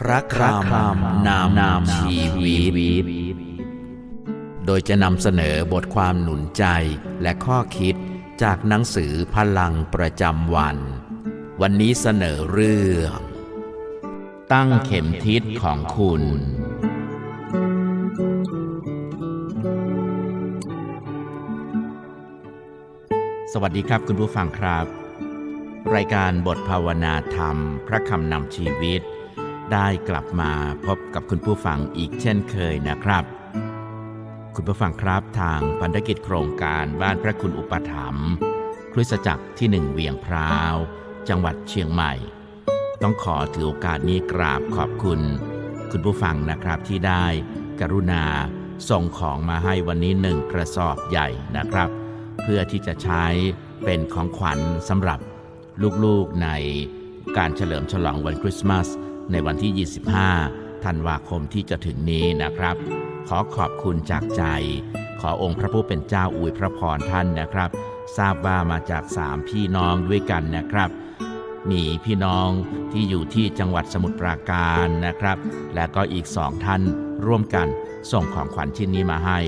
พระคำนามนามชีวิต โดยจะนำเสนอบทความหนุนใจและข้อคิดจากหนังสือพลังประจำวัน วันนี้เสนอเรื่อง ตั้งเข็มทิศของคุณ สวัสดีครับคุณผู้ฟังครับ รายการบทภาวนาธรรม พระคำนำชีวิต ได้กลับมาพบกับคุณผู้ฟังอีกเช่นเคยนะครับ คุณผู้ฟังครับทางพันธกิจโครงการบ้านพระคุณอุปถัมภ์คริสตจักรที่หนึ่งเวียงพร้าว จังหวัดเชียงใหม่ ต้องขอถือโอกาสนี้กราบขอบคุณ คุณผู้ฟังนะครับที่ได้กรุณาส่งของมาให้วันนี้หนึ่งกระสอบใหญ่นะครับ เพื่อที่จะใช้เป็นของขวัญสำหรับลูกๆในการเฉลิมฉลองวันคริสต์มาส ในวันที่ 25 ธันวาคมที่จะถึงนี้นะครับ ขอขอบคุณจากใจ ขอองค์พระผู้เป็นเจ้าอวยพระพรท่านนะครับ ทราบว่ามาจากสามพี่น้องด้วยกันนะครับ มีพี่น้องที่อยู่ที่จังหวัดสมุทรปราการนะครับ และก็อีกสองท่านร่วมกันส่งของขวัญชิ้นนี้มาให้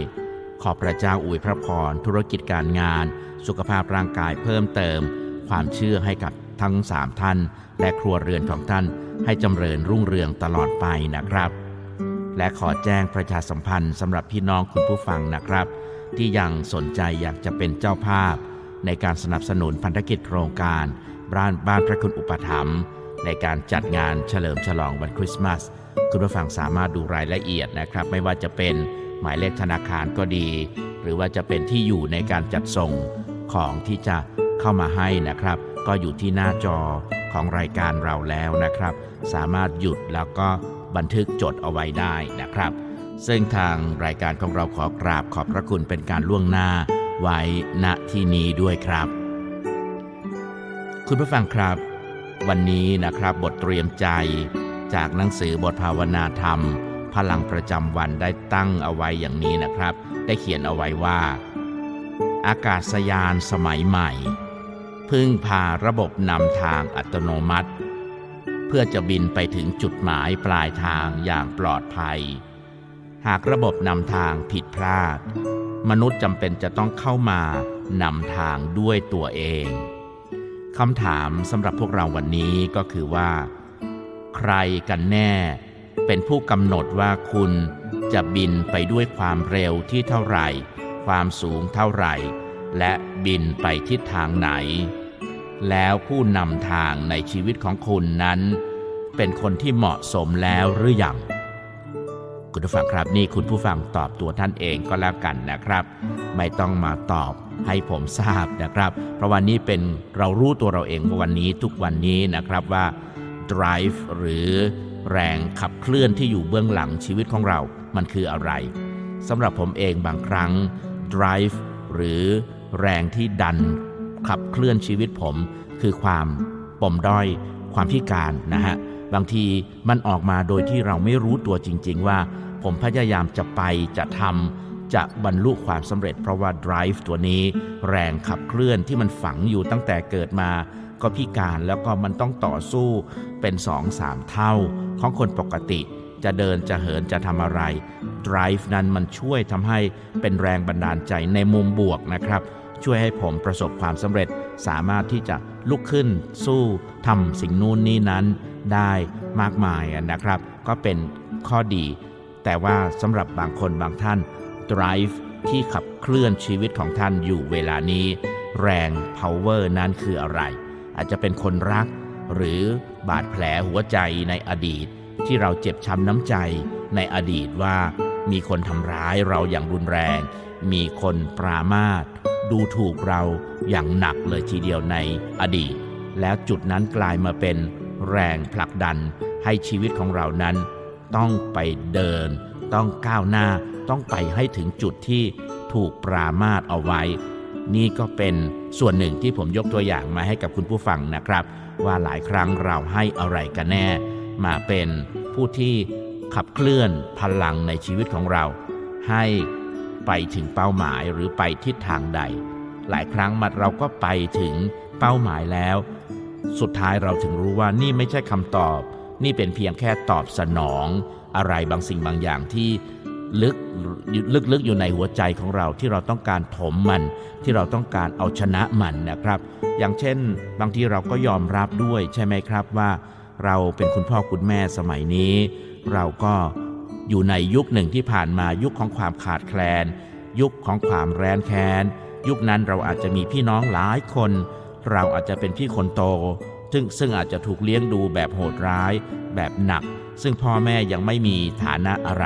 ขอพระเจ้าอวยพระพรธุรกิจการงาน สุขภาพร่างกายเพิ่มเติม ความเชื่อให้กับ ทั้งสามท่าน และครัวเรือนของท่านให้จำเริญรุ่งเรืองตลอดไปนะครับ และขอแจ้งประชาสัมพันธ์สำหรับพี่น้องคุณผู้ฟังนะครับ ที่ยังสนใจอยากจะเป็นเจ้าภาพ ในการสนับสนุนพันธกิจโครงการบ้านบ้านพระคุณอุปถัมภ์ในการจัดงานเฉลิมฉลองวันคริสต์มาสคุณผู้ฟังสามารถดูรายละเอียดนะครับ ไม่ว่าจะเป็นหมายเลขธนาคารก็ดี หรือว่าจะเป็นที่อยู่ในการจัดส่งของที่จะเข้ามาให้นะครับ ก็อยู่ที่หน้าจอของรายการเราแล้วนะครับ สามารถหยุดแล้วก็บันทึกจดเอาไว้ได้นะครับ ซึ่งทางรายการของเราขอกราบขอบพระคุณเป็นการล่วงหน้าไว้ณที่นี้ด้วยครับ คุณผู้ฟังครับ วันนี้นะครับบทเตรียมใจจากหนังสือบทภาวนาธรรม พลังประจำวันได้ตั้งเอาไว้อย่างนี้นะครับ ได้เขียนเอาไว้ว่า อากาศยานสมัยใหม่ พึ่งพาระบบนำทางอัตโนมัติ เพื่อจะบินไปถึงจุดหมายปลายทางอย่างปลอดภัย หากระบบนำทางผิดพลาด มนุษย์จำเป็นจะต้องเข้ามานำทางด้วยตัวเองคำถามสำหรับพวกเราวันนี้ก็คือว่า ใครกันแน่ เป็นผู้กำหนดว่าคุณจะบินไปด้วยความเร็วที่เท่าไหร่ ความสูงเท่าไหร่ และบินไปทิศทางไหน แล้วผู้นำทางในชีวิตของคุณนั้น เป็นคนที่เหมาะสมแล้วหรือยังคุณผู้ฟังครับนี่คุณผู้ฟังตอบตัวท่านเองก็แล้วกันนะครับ ไม่ต้องมาตอบให้ผมทราบนะครับ เพราะวันนี้เป็นเรารู้ตัวเราเองวันนี้ทุกวันนี้นะครับว่า drive หรือแรงขับเคลื่อนที่อยู่เบื้องหลังชีวิตของเรา มันคืออะไรสำหรับผมเองบางครั้ง drive หรือ แรงที่ดันขับเคลื่อนชีวิตผม คือความปมด้อยความพิการนะฮะบางทีมันออกมาโดยที่เราไม่รู้ตัวจริง ๆ ว่า ผมพยายามจะไปจะทำจะบรรลุความสำเร็จ เพราะว่า drive ตัวนี้ แรงขับเคลื่อนที่มันฝังอยู่ตั้งแต่เกิดมา ก็พิการแล้วก็มันต้องต่อสู้เป็นสองสามเท่าของคนปกติ จะเดินจะเหินจะทำอะไร drive นั้นมันช่วยทำให้เป็นแรงบันดาลใจในมุมบวกนะครับ ช่วยให้ผมประสบความสำเร็จ สามารถที่จะลุกขึ้น สู้ทำสิ่งนู้นนี้นั้นได้มากมายนะครับ ก็เป็นข้อดี แต่ว่าสำหรับบางคนบางท่าน drive ที่ขับเคลื่อนชีวิตของท่านอยู่เวลานี้ แรง power นั้นคืออะไร อาจจะเป็นคนรัก หรือบาดแผลหัวใจในอดีต ที่เราเจ็บช้ำน้ำใจในอดีตว่ามีคนทำร้ายเราอย่างรุนแรง มีคนปรามาสดูถูกเราอย่างหนักเลยทีเดียวในอดีต แล้วจุดนั้นกลายมาเป็นแรงผลักดันให้ชีวิตของเรานั้น ต้องไปเดิน ต้องก้าวหน้า ต้องไปให้ถึงจุดที่ถูกปรามาสเอาไว้ นี่ก็เป็นส่วนหนึ่งที่ผมยกตัวอย่างมาให้กับคุณผู้ฟังนะครับ ว่าหลายครั้งเราให้อะไรกันแน่ มาเป็นผู้ที่ขับเคลื่อนพลังในชีวิตของเรา ให้ไปถึงเป้าหมายหรือไปทิศทางใด หลายครั้งมัดเราก็ไปถึงเป้าหมายแล้ว สุดท้ายเราถึงรู้ว่านี่ไม่ใช่คำตอบ นี่เป็นเพียงแค่ตอบสนอง อะไรบางสิ่งบางอย่างที่ลึกลึกๆอยู่ในหัวใจของเราที่เราต้องการถมมัน ที่เราต้องการเอาชนะมันนะครับ อย่างเช่น บางทีเราก็ยอมรับด้วยใช่ไหมครับว่า เราเป็นคุณพ่อคุณแม่สมัยนี้ เราก็อยู่ในยุคหนึ่งที่ผ่านมายุคของความขาดแคลน ยุคของความแร้นแค้น ยุคนั้นเราอาจจะมีพี่น้องหลายคน เราอาจจะเป็นพี่คนโต ซึ่งซึ่งอาจจะถูกเลี้ยงดูแบบโหดร้าย แบบหนัก ซึ่งพ่อแม่ยังไม่มีฐานะอะไร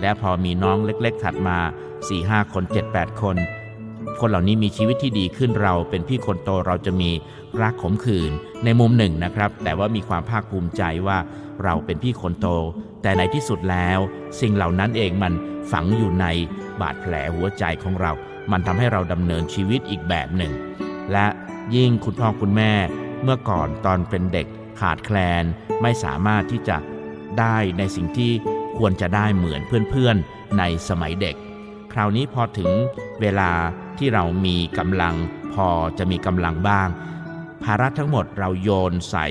และพอมีน้องเล็กๆถัดมา4-5คน 7-8 คน คนเหล่านี้มีชีวิตที่ดีขึ้นเราเป็นพี่คนโตเราจะมีรักขมขื่นในมุมหนึ่งนะครับ แต่ว่ามีความภาคภูมิใจว่าเราเป็นพี่คนโต แต่ในที่สุดแล้ว สิ่งเหล่านั้นเองมันฝังอยู่ในบาดแผลหัวใจของเรา มันทำให้เราดำเนินชีวิตอีกแบบหนึ่ง และยิ่งคุณพ่อคุณแม่ เมื่อก่อนตอนเป็นเด็กขาดแคลนไม่สามารถที่จะได้ในสิ่งที่ควรจะได้เหมือนเพื่อนๆในสมัยเด็ก คราวนี้พอถึงเวลาที่เรามีกำลังพอจะมีกำลังบ้าง ภาระทั้งหมดเราโยนใส่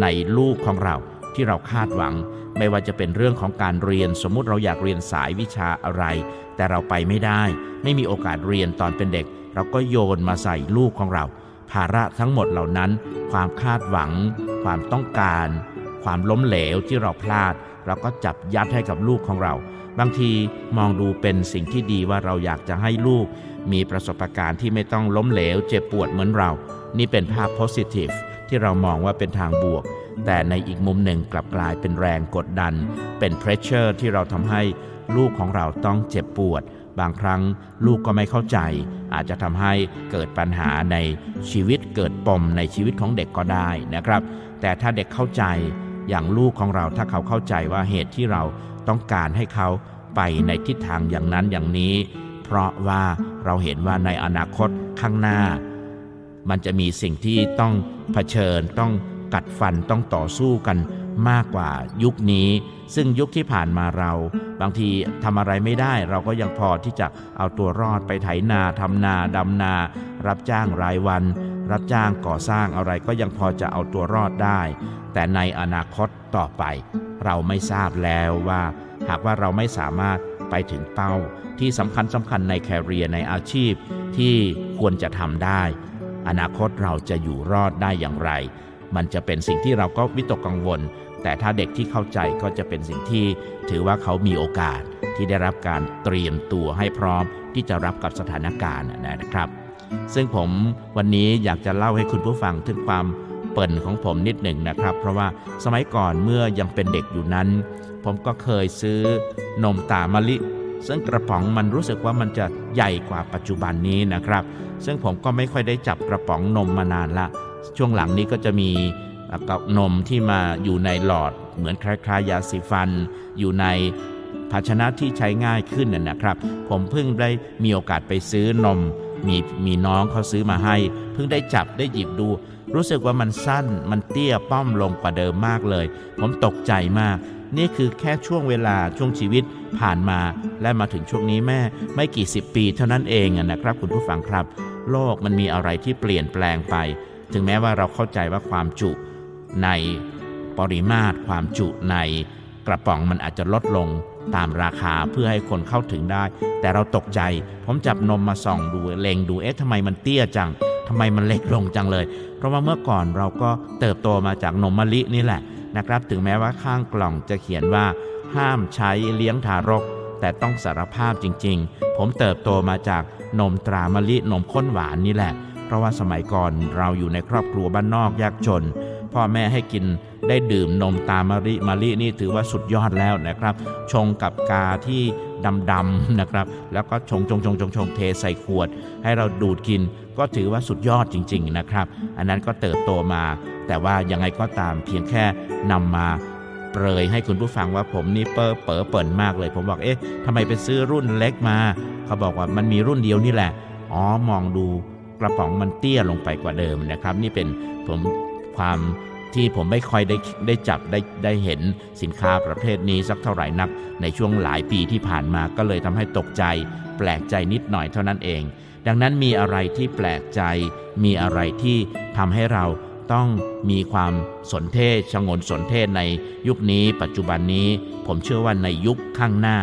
ในลูกของเราที่เราคาดหวัง ไม่ว่าจะเป็นเรื่องของการเรียนสมมุติเราอยากเรียนสายวิชาอะไร แต่เราไปไม่ได้ ไม่มีโอกาสเรียนตอนเป็นเด็ก เราก็โยนมาใส่ลูกของเรา ภาระทั้งหมดเหล่านั้น ความคาดหวัง ความต้องการ ความล้มเหลวที่เราพลาด เราก็จับยัดให้กับลูกของเรา บางทีมองดูเป็นสิ่งที่ดีว่าเราอยากจะให้ลูก มีประสบการณ์ที่ไม่ต้องล้มเหลวเจ็บปวดเหมือนเรา นี่เป็นภาพ positive ที่เรามองว่าเป็นทางบวก แต่ในอีกมุมหนึ่งกลับกลายเป็นแรงกดดัน เป็น pressure ที่เราทำให้ลูกของเราต้องเจ็บปวด บางครั้งลูกก็ไม่เข้าใจ อาจจะทำให้เกิดปัญหาในชีวิตเกิดปมในชีวิตของเด็กก็ได้นะครับ แต่ถ้าเด็กเข้าใจ อย่างลูกของเราถ้าเขาเข้าใจว่าเหตุที่เราต้องการให้เขาไปในทิศทางอย่างนั้นอย่างนี้ เพราะว่าเราเห็นว่าในอนาคตข้างหน้า มันจะมีสิ่งที่ต้องเผชิญ ต้องกัดฟันต้องต่อสู้กันมากกว่ายุคนี้ ซึ่งยุคที่ผ่านมาเรา บางทีทำอะไรไม่ได้ เราก็ยังพอที่จะเอาตัวรอดไปไถนาทำนาดำนา รับจ้างรายวัน รับจ้างก่อสร้างอะไรก็ยังพอจะเอาตัวรอดได้ แต่ในอนาคตต่อไป เราไม่ทราบแล้วว่า หากว่าเราไม่สามารถไปถึงเป้าที่สำคัญสำคัญในแคเรียในอาชีพที่ควรจะทำได้ อนาคตเราจะอยู่รอดได้อย่างไร มันจะเป็นสิ่งที่เราก็วิตกกังวล แต่ถ้าเด็กที่เข้าใจก็จะเป็นสิ่งที่ ถือว่าเขามีโอกาสที่ได้รับการเตรียมตัวให้พร้อมที่จะรับกับสถานการณ์นะครับ ซึ่งผมวันนี้อยากจะเล่าให้คุณผู้ฟังถึงความ เปิ่นของผมนิดหนึ่งนะครับ เพราะว่าสมัยก่อนเมื่อยังเป็นเด็กอยู่นั้น ผมก็เคยซื้อนมตามะลิ ซึ่งกระป๋องมันรู้สึกว่ามันจะใหญ่กว่าปัจจุบันนี้นะครับ ซึ่งผมก็ไม่ค่อยได้จับกระป๋องนมมานานละ ช่วงหลังนี้ก็จะมีกับนมที่มาอยู่ในหลอด เหมือนคล้ายๆยาสีฟัน อยู่ในภาชนะที่ใช้ง่ายขึ้นนะนะครับ ผมเพิ่งได้มีโอกาสไปซื้อนมมีมีน้องเขาซื้อมาให้ เพิ่งได้จับได้หยิบดู รู้สึกว่ามันสั้น มันเตี้ยป้อมลงกว่าเดิมมากเลย ผมตกใจมาก นี่คือแค่ช่วงเวลาช่วงชีวิตผ่านมา และมาถึงช่วงนี้แม่ไม่กี่สิบปีเท่านั้นเองนะครับ คุณผู้ฟังครับ โลกมันมีอะไรที่เปลี่ยนแปลงไป ถึงแม้ว่าเราเข้าใจว่าความจุในปริมาตรความจุในกระป๋องมันอาจจะลดลงตามราคาเพื่อให้คนเข้าถึงได้ แต่เราตกใจ ผมจับนมมาส่องดู เลงดู เอ๊ะทำไมมันเตี้ยจัง ทำไมมันเล็กลงจังเลย เพราะว่าเมื่อก่อนเราก็เติบโตมาจากนมมะลินี่แหละนะครับ ถึงแม้ว่าข้างกล่องจะเขียนว่า ห้ามใช้เลี้ยงทารก แต่ต้องสารภาพจริง ๆ ผมเติบโตมาจากนมตรามะลินมข้นหวานนี่แหละ เพราะว่าสมัยก่อนเราอยู่ในครอบครัวบ้านนอกยากจนพ่อแม่ให้กินได้ดื่มนมตามะลิมะลินี่ถือว่าสุดยอดแล้วนะครับ ชงกับกาที่ ดำๆนะครับ แล้วก็ชงชงชงชงชงเทใส่ขวด ให้เราดูดกินก็ถือว่าสุดยอดจริง ๆนะครับ อันนั้นก็เติบโตมา แต่ว่ายังไงก็ตามเพียงแค่นำมาเปรยให้คุณผู้ฟังว่าผมนี่เปอเปอเปิ่นมากเลย ผมบอกเอ๊ะทำไมไปซื้อรุ่นเล็กมา เขาบอกว่ามันมีรุ่นเดียวนี่แหละ อ๋อมองดูกระป๋องมันเตี้ยลงไปกว่าเดิมนะครับ นี่เป็นผมความ ที่ผมไม่ค่อยได้ได้จับได้ได้เห็นสินค้าประเภทนี้สักเท่าไหร่นัก ในช่วงหลายปีที่ผ่านมาก็เลยทำให้ตกใจ แปลกใจนิดหน่อยเท่านั้นเอง ดังนั้นมีอะไรที่แปลกใจ มีอะไรที่ทำให้เราต้องมีความสนเทศชงนสนเทศในยุคนี้ ปัจจุบันนี้ ผมเชื่อว่าในยุคข้างหน้า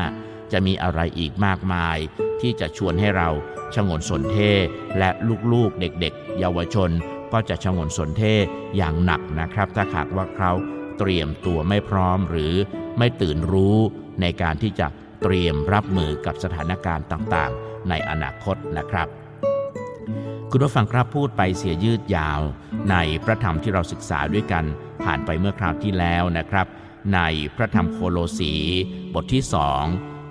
จะมีอะไรอีกมากมาย ที่จะชวนให้เราชงนสนเทศและลูกๆเด็ก ๆ เยาวชน ก็จะชงนสนเทศอย่างหนักนะครับ ถ้าหากว่าเขาเตรียมตัวไม่พร้อมหรือไม่ตื่นรู้ในการที่จะเตรียมรับมือกับสถานการณ์ต่างๆ ในอนาคตนะครับ คุณผู้ฟังครับพูดไปเสียยืดยาว ในพระธรรมที่เราศึกษาด้วยกันผ่านไปเมื่อคราวที่แล้วนะครับ ในพระธรรมโคโลสีบทที่สอง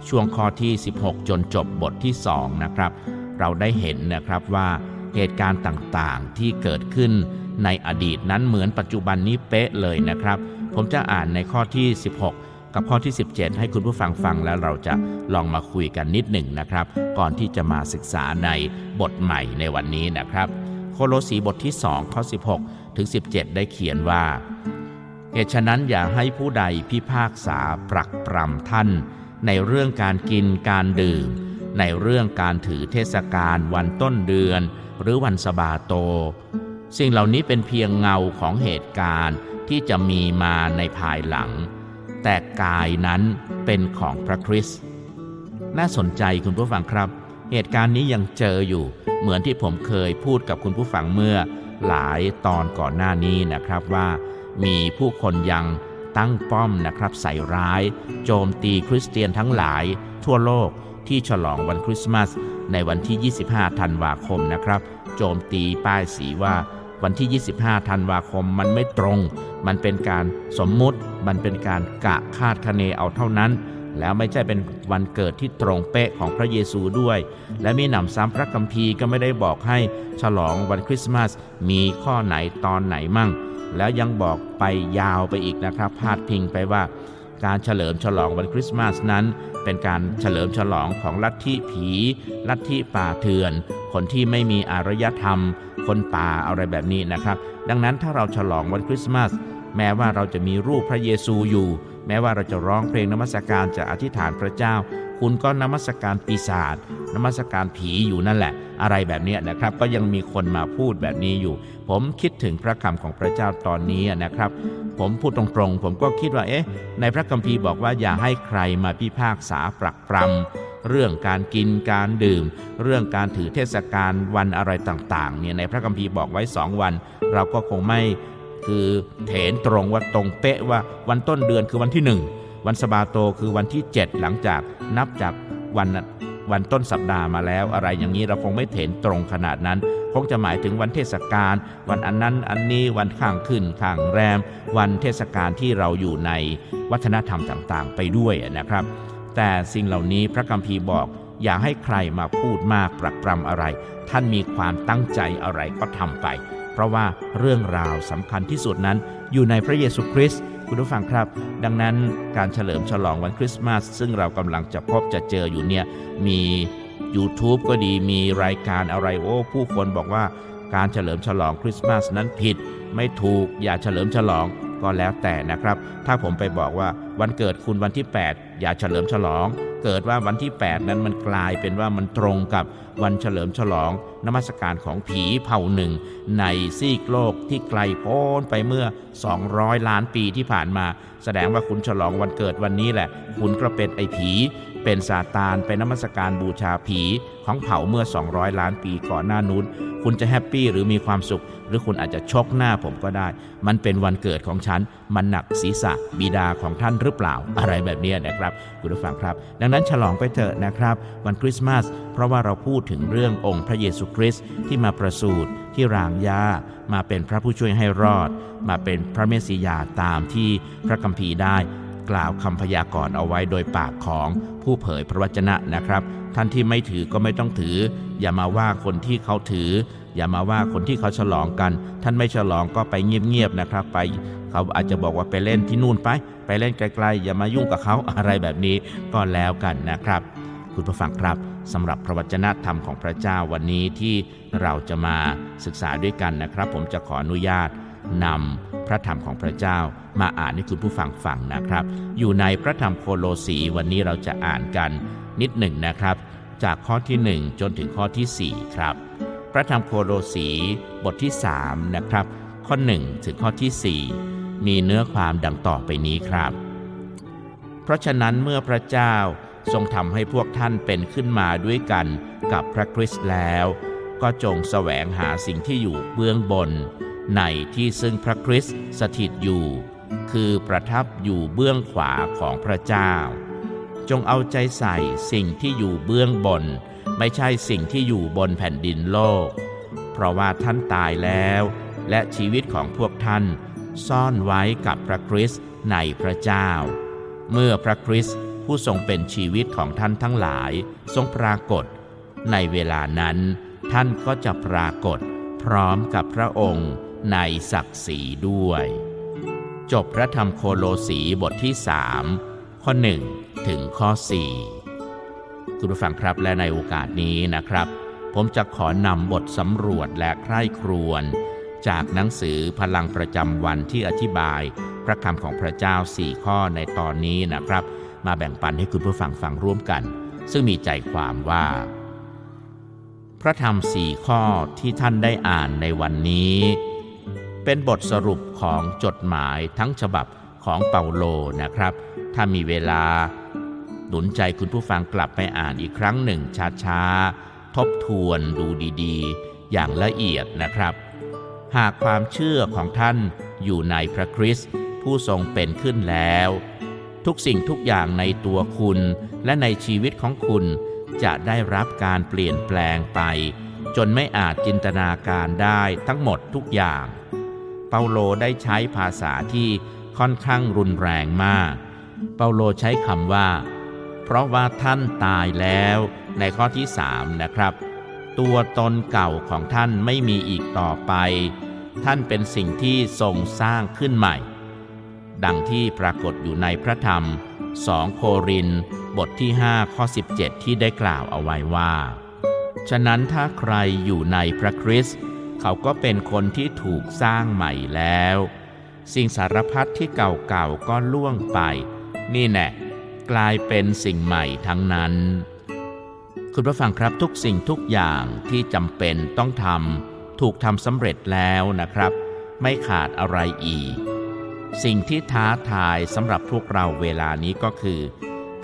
ช่วงข้อที่ 16 จนจบบทที่2นะครับ เราได้เห็นนะครับว่า เหตุการณ์ต่างๆ ที่เกิดขึ้นในอดีตนั้นเหมือนปัจจุบันนี้เป๊ะเลยนะครับ ผมจะอ่านในข้อที่ 16 กับข้อที่ 17 ให้คุณผู้ฟังฟังแล้วเราจะลองมาคุยกันนิดหนึ่งนะครับ ก่อนที่จะมาศึกษาในบทใหม่ในวันนี้นะครับ โคโลสีบทที่ 2 ข้อ 16 ถึง 17 ได้เขียนว่าเหตุฉะนั้นอย่าให้ผู้ใดพิพากษาปรักปรำท่าน ในเรื่องการกินการดื่ม ในเรื่องการถือเทศกาลวันต้นเดือน หรือวันสบาโต สิ่งเหล่านี้เป็นเพียงเงาของเหตุการณ์ที่จะมีมาในภายหลัง แต่กายนั้นเป็นของพระคริสต์น่าสนใจคุณผู้ฟังครับ เหตุการณ์นี้ยังเจออยู่เหมือนที่ผมเคยพูดกับคุณผู้ฟังเมื่อหลายตอนก่อนหน้านี้นะครับว่า มีผู้คนยังตั้งป้อมนะครับใส่ร้าย โจมตีคริสเตียนทั้งหลายทั่วโลก ที่ฉลองวันคริสต์มาสในวันที่ 25 ธันวาคมนะครับ โจมตีป้ายสีว่าวันที่ 25 ธันวาคมมันไม่ตรง มันเป็นการสมมุติ มันเป็นการกะคาดคะเนเอาเท่านั้น แล้วไม่ใช่เป็นวันเกิดที่ตรงเป๊ะของพระเยซูด้วย และมีหนำซ้ำพระคัมภีร์ก็ไม่ได้บอกให้ฉลองวันคริสต์มาสมีข้อไหนตอนไหนมั่ง แล้วยังบอกไปยาวไปอีกนะครับพาดพิงไปว่า การเฉลิมฉลองวันคริสต์มาสนั้น เป็นการเฉลิมฉลองของลัทธิผี ลัทธิป่าเถื่อน คนที่ไม่มีอารยธรรม คนป่าอะไรแบบนี้นะครับ ดังนั้นถ้าเราฉลองวันคริสต์มาสแม้ว่าเราจะมีรูปพระเยซูอยู่ แม้ว่าเราจะร้องเพลงนมัสการจะอธิษฐานพระเจ้า คุณก็นมัสการปีศาจนมัสการผีอยู่นั่นแหละ อะไรแบบนี้นะครับ ก็ยังมีคนมาพูดแบบนี้อยู่ ผมคิดถึงพระคำของพระเจ้าตอนนี้นะครับ ผมพูดตรงๆ ผมก็คิดว่าเอ๊ะ ในพระคัมภีร์บอกว่าอย่าให้ใครมาพิพากษาปรักปรำเรื่องการกินการดื่ม เรื่องการถือเทศกาลวันอะไรต่างๆเนี่ยในพระคัมภีร์บอกไว้สองวัน เราก็คงไม่ คือเถนตรงว่าตรงเป๊ะว่าวันต้นเดือนคือวันที่1วันสบาโตคือวันที่ 7 หลังจากนับจากวันวันต้นสัปดาห์มาแล้ว อะไรอย่างนี้เราคงไม่เถนตรงขนาดนั้น คงจะหมายถึงวันเทศกาลวันอันนั้นอันนี้วันข้างขึ้นข้างแรม วันเทศกาลที่เราอยู่ในวัฒนธรรมต่างๆ ไปด้วยนะครับ แต่สิ่งเหล่านี้พระคัมภีร์บอกอย่าให้ใครมาพูดมากปรักปรำอะไร ท่านมีความตั้งใจอะไรก็ทำไป เพราะว่าเรื่องราวสำคัญที่สุดนั้น อยู่ในพระเยซูคริสต์คุณผู้ฟังครับ ดังนั้นการเฉลิมฉลองวันคริสต์มาส ซึ่งเรากำลังจะพบจะเจออยู่เนี่ยมี YouTube ก็ดีมีรายการอะไรโอ้ผู้คนบอกว่าการเฉลิมฉลองคริสต์มาสนั้นผิด ไม่ถูกอย่าเฉลิมฉลองก็แล้วแต่นะครับ ถ้าผมไปบอกว่าวันเกิดคุณวันที่ 8 อย่าเฉลิมฉลอง เกิดว่าวันที่ 8 นั้นมันกลายเป็นว่ามันตรงกับวันเฉลิมฉลองนมัสการของผีเผ่าหนึ่ง ในซีกโลกที่ไกลโพ้นไปเมื่อ 200 ล้านปีที่ผ่านมา แสดงว่าคุณฉลองวันเกิดวันนี้แหละ คุณก็เป็นไอ้ผี เป็นซาตานเป็นนมัสการบูชาผีของเผ่าเมื่อ 200 ล้านปีก่อนหน้านู้น คุณจะแฮปปี้หรือมีความสุข รือคุณอาจจะชกหน้าผมก็ได้ มันเป็นวันเกิดของฉัน มันหนักศีรษะบิดาของท่านหรือเปล่าอะไรแบบนี้นะครับ คุณผู้ฟังครับ ดังนั้นฉลองไปเถอะนะครับ วันคริสต์มาส เพราะว่าเราพูดถึงเรื่ององค์พระเยซูคริสต์ที่มาประสูติที่รางยามาเป็นพระผู้ช่วยให้รอด มาเป็นพระเมสสิยาตามที่พระคัมภีร์ได้กล่าวคำพยากรณ์เอาไว้โดยปากของผู้เผยพระวจนะนะครับ ท่านที่ไม่ถือก็ไม่ต้องถือ อย่ามาว่าคนที่เขาถือ อย่ามาว่าคนที่เขาฉลองกัน ท่านไม่ฉลองก็ไปเงียบๆนะครับ ไปเขาอาจจะบอกว่าไปเล่นที่นู่นไป ไปเล่นไกลๆ อย่ามายุ่งกับเขาอะไรแบบนี้ก็แล้วกันนะครับ คุณผู้ฟังครับสำหรับพระวจนะธรรมของพระเจ้าวันนี้ที่เราจะมาศึกษาด้วยกันนะครับ ผมจะขออนุญาตนำพระธรรมของพระเจ้ามาอ่านให้คุณผู้ฟังฟังนะครับ อยู่ในพระธรรมโคโลสีวันนี้เราจะอ่านกันนิดหนึ่งนะครับ จากข้อที่ 1 จนถึงข้อที่ 4 ครับ พระธรรมโคโลสีบทที่ 3 นะครับ ข้อ 1 ถึงข้อที่ 4 มีเนื้อความดังต่อไปนี้ครับ เพราะฉะนั้นเมื่อพระเจ้าทรงทำให้พวกท่านเป็นขึ้นมาด้วยกันกับพระคริสต์แล้ว ก็จงแสวงหาสิ่งที่อยู่เบื้องบน ในที่ซึ่งพระคริสต์สถิตอยู่ คือประทับอยู่เบื้องขวาของพระเจ้า จงเอาใจใส่สิ่งที่อยู่เบื้องบน ไม่ใช่สิ่งที่อยู่บนแผ่นดินโลก เพราะว่าท่านตายแล้ว และชีวิตของพวกท่าน ซ่อนไว้กับพระคริสต์ในพระเจ้า เมื่อพระคริสต์ผู้ทรงเป็นชีวิตของท่านทั้งหลายทรงปรากฏ ในเวลานั้น ท่านก็จะปรากฏ พร้อมกับพระองค์ในศักดิ์ศรีด้วย จบพระธรรมโคโลสีบทที่สามข้อ1ถึงข้อ4 คุณผู้ฟังครับและในโอกาสนี้นะครับ ผมจะขอนำบทสำรวจและใคร่ครวญจากหนังสือพลังประจำวันที่อธิบาย พระคำของพระเจ้า 4 ข้อในตอนนี้นะครับ มาแบ่งปันให้คุณผู้ฟังฟังร่วมกัน ซึ่งมีใจความว่า พระธรรมสี่ข้อที่ท่านได้อ่านในวันนี้ เป็นบทสรุปของจดหมายทั้งฉบับของเปาโลนะครับ ถ้ามีเวลา หนุนใจคุณผู้ฟังกลับไปอ่านอีกครั้งหนึ่งช้าๆ ทบทวนดูดีๆ อย่างละเอียดนะครับ หากความเชื่อของท่านอยู่ในพระคริสต์ผู้ทรงเป็นขึ้นแล้ว ทุกสิ่งทุกอย่างในตัวคุณและในชีวิตของคุณจะได้รับการเปลี่ยนแปลงไป จนไม่อาจจินตนาการได้ทั้งหมดทุกอย่าง เปาโลได้ใช้ภาษาที่ค่อนข้างรุนแรงมาก เปาโลใช้คำว่า เพราะว่าท่านตายแล้วในข้อที่สามนะครับ ตัวตนเก่าของท่านไม่มีอีกต่อไป ท่านเป็นสิ่งที่ทรงสร้างขึ้นใหม่ ดังที่ปรากฏอยู่ในพระธรรม 2 โครินบทที่ 5 ข้อ 17 ที่ได้กล่าวเอาไว้ว่า ฉะนั้นถ้าใครอยู่ในพระคริสต์เขาก็เป็นคนที่ถูกสร้างใหม่แล้ว สิ่งสารพัดที่เก่าๆก็ล่วงไป นี่แน่ กลายเป็นสิ่งใหม่ทั้งนั้น คุณผู้ฟังครับทุกสิ่งทุกอย่างที่จำเป็นต้องทำถูกทำสำเร็จแล้วนะครับ ไม่ขาดอะไรอีก สิ่งที่ท้าทายสำหรับพวกเราเวลานี้ก็คือ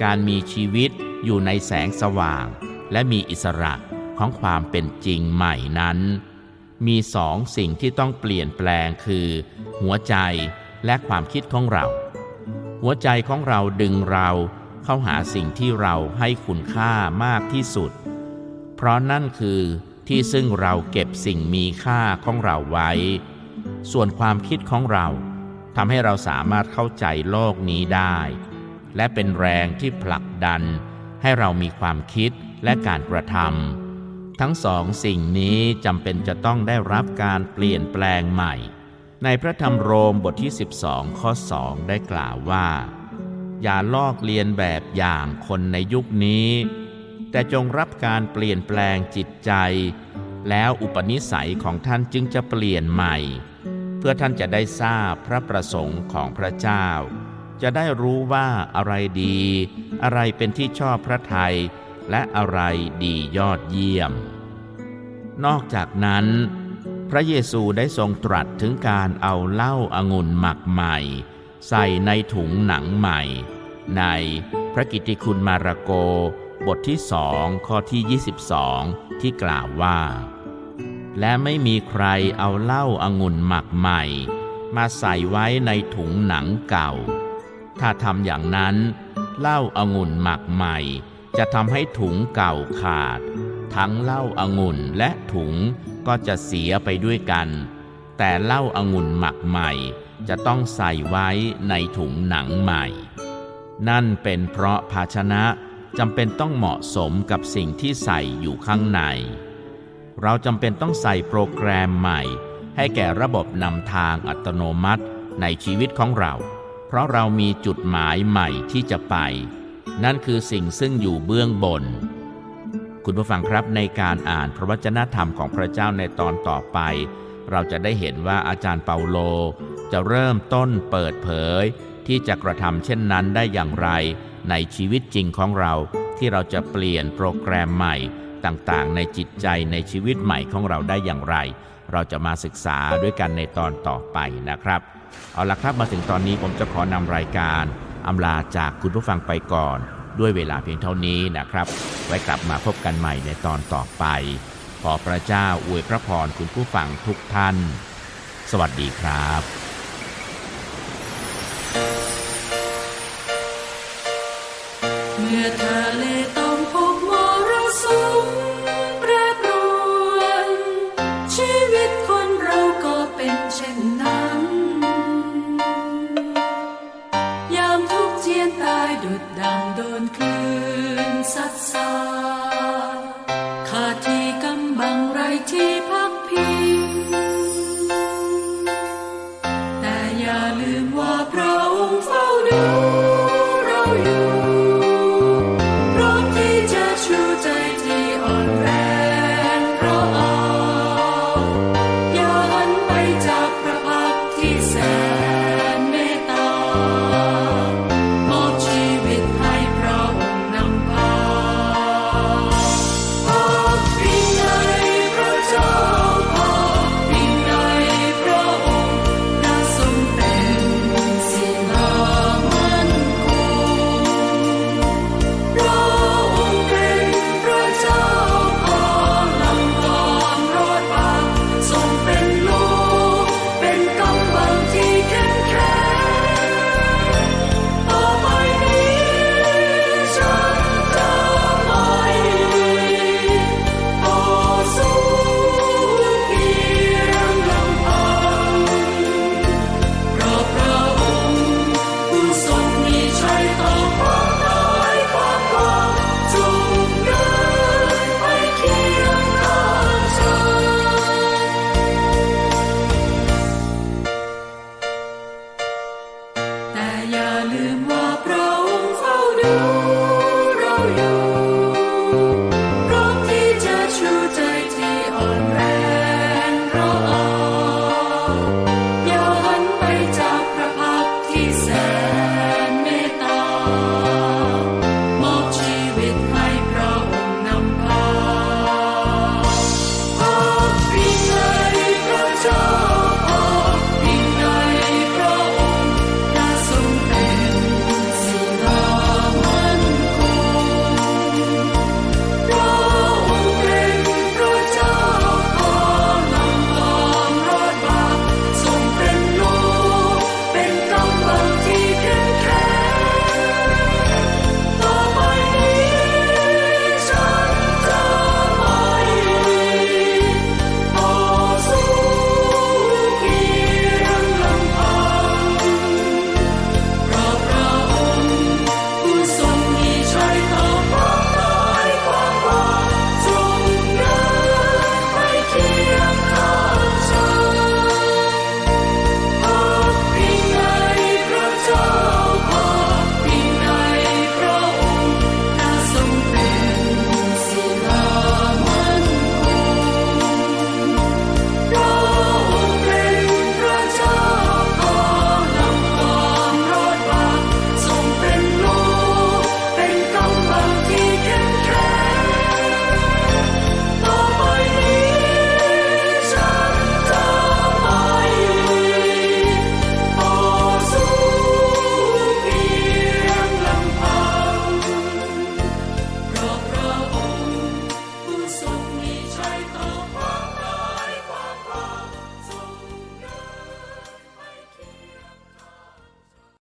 การมีชีวิตอยู่ในแสงสว่าง และมีอิสระของความเป็นจริงใหม่นั้น มีสองสิ่งที่ต้องเปลี่ยนแปลงคือ หัวใจและความคิดของเรา หัวใจของเราดึงเราเข้าหาสิ่งที่เราให้คุณค่ามากที่สุด เพราะนั่นคือที่ซึ่งเราเก็บสิ่งมีค่าของเราไว้ ส่วนความคิดของเราทำให้เราสามารถเข้าใจโลกนี้ได้ และเป็นแรงที่ผลักดัน ให้เรามีความคิดและการกระทำทั้งสองสิ่งนี้จำเป็นจะต้องได้รับการเปลี่ยนแปลงใหม่ ในพระธรรมโรมบทที่ 12 ข้อ 2 ได้กล่าวว่า อย่าลอกเลียนแบบอย่างคนในยุคนี้ แต่จงรับการเปลี่ยนแปลงจิตใจ แล้วอุปนิสัยของท่านจึงจะเปลี่ยนใหม่ เพื่อท่านจะได้ทราบพระประสงค์ของพระเจ้า จะได้รู้ว่าอะไรดี อะไรเป็นที่ชอบพระทัยและอะไรดียอดเยี่ยม นอกจากนั้น พระเยซูได้ทรงตรัสถึงการเอาเหล้าอางุ่นหมักใหม่ ใส่ในถุงหนังใหม่ ในพระกิตติคุณมาระโก บทที่สองข้อที่ 22 ที่กล่าวว่า และไม่มีใครเอาเหล้าอางุ่นหมักใหม่ มาใส่ไว้ในถุงหนังเก่า ถ้าทำอย่างนั้นเหล้าอางุ่นหมักใหม่ จะทำให้ถุงเก่าขาด ทั้งเหล้าอางุ่นและถุง ก็จะเสียไปด้วยกัน แต่เหล้าอางุ่นหมักใหม่จะต้องใส่ไว้ในถุงหนังใหม่ นั่นเป็นเพราะภาชนะจำเป็นต้องเหมาะสมกับสิ่งที่ใส่อยู่ข้างใน เราจำเป็นต้องใส่โปรแกรมใหม่ ให้แก่ระบบนำทางอัตโนมัติในชีวิตของเรา เพราะเรามีจุดหมายใหม่ที่จะไป นั่นคือสิ่งซึ่งอยู่เบื้องบน คุณผู้ฟังครับในการอ่านพระวจนะธรรมของพระเจ้าในตอนต่อไป เราจะได้เห็นว่าอาจารย์เปาโล จะเริ่มต้นเปิดเผย ที่จะกระทำเช่นนั้นได้อย่างไร ในชีวิตจริงของเราที่เราจะเปลี่ยนโปรแกรมใหม่ต่างๆ ในจิตใจในชีวิตใหม่ของเราได้อย่างไร เราจะมาศึกษาด้วยกันในตอนต่อไปนะครับ เอาละครับมาถึงตอนนี้ผมจะขอนำรายการอำลาจากคุณผู้ฟังไปก่อน ด้วยเวลาเพียงเท่านี้นะครับ ไว้กลับมาพบกันใหม่ในตอนต่อไป ขอพระเจ้าอวยพระพรคุณผู้ฟังทุกท่าน สวัสดีครับเมื่อทะเลต้อง